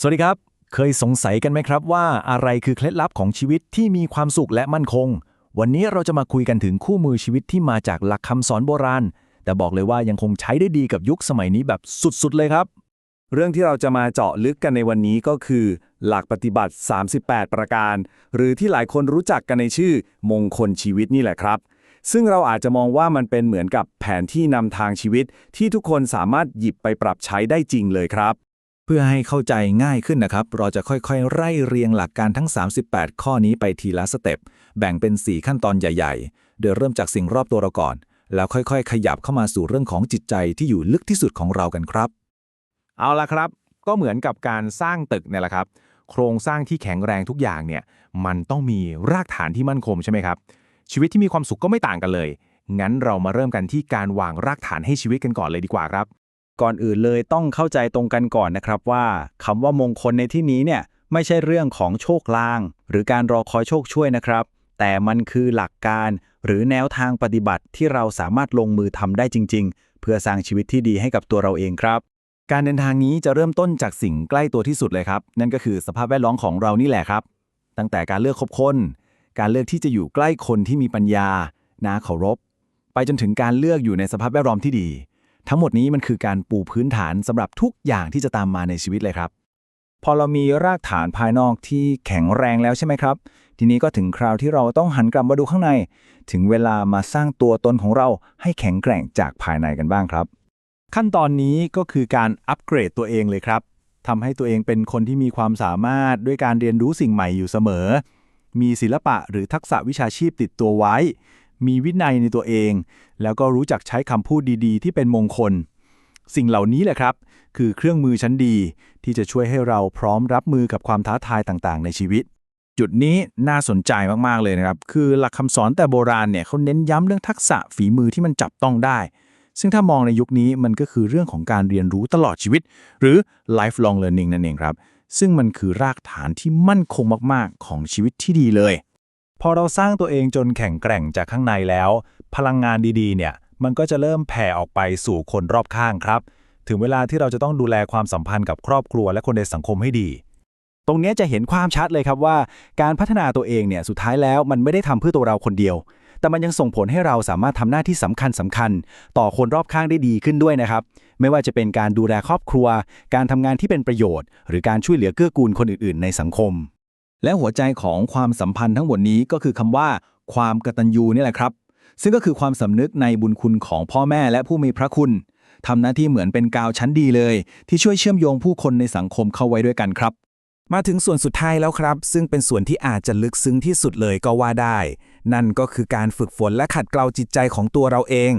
สวัสดีครับ เคยสงสัยกันไหมครับว่าอะไรคือเคล็ดลับของชีวิตที่มีความสุขและมั่นคง วันนี้เราจะมาคุยกันถึงคู่มือชีวิตที่มาจากหลักคำสอนโบราณ แต่บอกเลยว่ายังคงใช้ได้ดีกับยุคสมัยนี้แบบสุดๆเลยครับ เรื่องที่เราจะมาเจาะลึกกันในวันนี้ก็คือ หลักปฏิบัติ 38 ประการ หรือที่หลายคนรู้จักกันในชื่อ มงคลชีวิตนี่แหละครับ ซึ่งเราอาจจะมองว่ามันเป็นเหมือนกับแผนที่นำทางชีวิต ที่ทุกคนสามารถหยิบไปปรับใช้ได้จริงเลยครับ เพื่อให้เข้าใจง่ายขึ้นนะครับ เราจะค่อยๆ ไล่เรียงหลักการทั้ง 38 ข้อนี้ไปทีละสเต็ป แบ่งเป็น 4 ขั้นตอนใหญ่ ๆ โดยเริ่มจากสิ่งรอบตัวเราก่อน แล้วค่อยๆ ขยับเข้ามาสู่เรื่องของจิตใจที่อยู่ลึกที่สุดของเรากันครับ เอาละครับ ก็เหมือนกับการสร้างตึกเนี่ยแหละครับ โครงสร้างที่แข็งแรงทุกอย่างเนี่ย มันต้องมีรากฐานที่มั่นคงใช่ไหมครับ ชีวิตที่มีความสุขก็ไม่ต่างกันเลย งั้นเรามาเริ่มกันที่การวางรากฐานให้ชีวิตกันก่อนเลยดีกว่าครับ ก่อนอื่นเลยต้องเข้าใจตรงกันก่อนนะครับว่าคำว่ามงคลในที่นี้เนี่ยไม่ใช่เรื่องของโชคลาง หรือการรอคอยโชคช่วยนะครับ แต่มันคือหลักการหรือแนวทางปฏิบัติที่เราสามารถลงมือทำได้จริง ๆ เพื่อสร้างชีวิตที่ดีให้กับตัวเราเองครับ การเดินทางนี้จะเริ่มต้นจากสิ่งใกล้ตัวที่สุดเลยครับ นั่นก็คือสภาพแวดล้อมของเรานี่แหละครับ ตั้งแต่การเลือกคบคน การเลือกที่จะอยู่ใกล้คนที่มีปัญญานาเคารพ ไปจนถึงการเลือกอยู่ในสภาพแวดล้อมที่ดี ทั้งหมดนี้มันคือการปูพื้นฐานสำหรับทุกอย่างที่จะตามมาในชีวิตเลยครับ พอเรามีรากฐานภายนอกที่แข็งแรงแล้วใช่ไหมครับ ทีนี้ก็ถึงคราวที่เราต้องหันกลับมาดูข้างใน ถึงเวลามาสร้างตัวตนของเราให้แข็งแกร่งจากภายในกันบ้างครับ ขั้นตอนนี้ก็คือการอัปเกรดตัวเองเลยครับทำให้ตัวเองเป็นคนที่มีความสามารถด้วยการเรียนรู้สิ่งใหม่อยู่เสมอ มีศิลปะหรือทักษะวิชาชีพติดตัวไว้ มีวินัยในตัวเอง แล้วก็รู้จักใช้คำพูดดีๆ ที่เป็นมงคล สิ่งเหล่านี้แหละครับ คือเครื่องมือชั้นดี ที่จะช่วยให้เราพร้อมรับมือกับความท้าทายต่างๆ ในชีวิต จุดนี้น่าสนใจมากๆเลยนะครับ คือหลักคำสอนแต่โบราณเนี่ยเขาเน้นย้ำเรื่องทักษะฝีมือที่มันจับต้องได้ ซึ่งถ้ามองในยุคนี้มันก็คือเรื่องของการเรียนรู้ตลอดชีวิต หรือ lifelong learning นั่นเองครับซึ่งมันคือรากฐานที่มั่นคงมาก ๆ ของชีวิตที่ดีเลย พอเราสร้างตัวเองจนแข็งแกร่งจากข้างในแล้ว พลังงานดีๆ เนี่ย มันก็จะเริ่มแผ่ออกไปสู่คนรอบข้างครับ ถึงเวลาที่เราจะต้องดูแลความสัมพันธ์กับครอบครัวและคนในสังคมให้ดี ตรงนี้จะเห็นความชัดเลยครับว่า การพัฒนาตัวเองเนี่ยสุดท้ายแล้วมันไม่ได้ทำเพื่อตัวเราคนเดียว แต่มันยังส่งผลให้เราสามารถทำหน้าที่สำคัญสำคัญ ต่อคนรอบข้างได้ดีขึ้นด้วยนะครับ ไม่ว่าจะเป็นการดูแลครอบครัว การทำงานที่เป็นประโยชน์ หรือการช่วยเหลือเกื้อกูลคนอื่น ๆ ในสังคม และหัวใจของความสัมพันธ์ทั้งหมดนี้ก็คือคำว่า ความกตัญญูนี่แหละครับ ซึ่งก็คือความสำนึกในบุญคุณของพ่อแม่และผู้มีพระคุณทำหน้าที่เหมือนเป็นกาวชั้นดีเลย ที่ช่วยเชื่อมโยงผู้คนในสังคมเข้าไว้ด้วยกันครับ มาถึงส่วนสุดท้ายแล้วครับ ซึ่งเป็นส่วนที่อาจจะลึกซึ้งที่สุดเลยก็ว่าได้ นั่นก็คือการฝึกฝนและขัดเกลาจิตใจของตัวเราเอง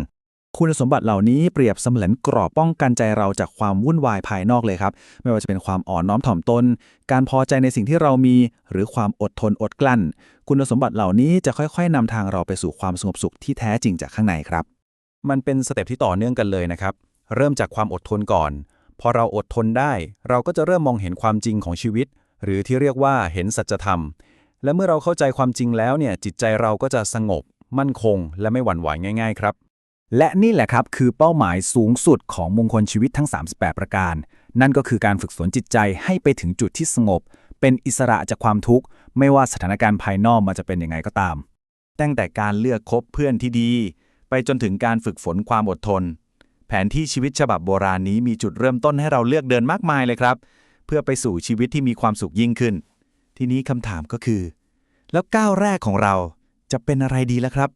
คุณสมบัติเหล่านี้เปรียบเสมือนกรอบป้องกันใจเราจากความวุ่นวายภายนอกเลยครับ ไม่ว่าจะเป็นความอ่อนน้อมถ่อมตน การพอใจในสิ่งที่เรามี หรือความอดทนอดกลั้น คุณสมบัติเหล่านี้จะค่อยๆนำทางเราไปสู่ความสงบสุขที่แท้จริงจากข้างในครับ มันเป็นสเต็ปที่ต่อเนื่องกันเลยนะครับ เริ่มจากความอดทนก่อน พอเราอดทนได้ เราก็จะเริ่มมองเห็นความจริงของชีวิต หรือที่เรียกว่าเห็นสัจธรรม และเมื่อเราเข้าใจความจริงแล้วเนี่ยจิตใจเราก็จะสงบ มั่นคง และไม่หวั่นไหวง่าย ๆ ครับ และนี่แหละครับคือเป้าหมายสูงสุดของมงคลชีวิตทั้ง 38 ประการ นั่นก็คือการฝึกฝนจิตใจให้ไปถึงจุดที่สงบ เป็นอิสระจากความทุกข์ ไม่ว่าสถานการณ์ภายนอกมันจะเป็นยังไงก็ตาม ตั้งแต่การเลือกคบเพื่อนที่ดี ไปจนถึงการฝึกฝนความอดทน แผนที่ชีวิตฉบับโบราณนี้มีจุดเริ่มต้นให้เราเลือกเดินมากมายเลยครับ เพื่อไปสู่ชีวิตที่มีความสุขยิ่งขึ้น ทีนี้คำถามก็คือ แล้วก้าวแรกของเราจะเป็นอะไรดีล่ะครับ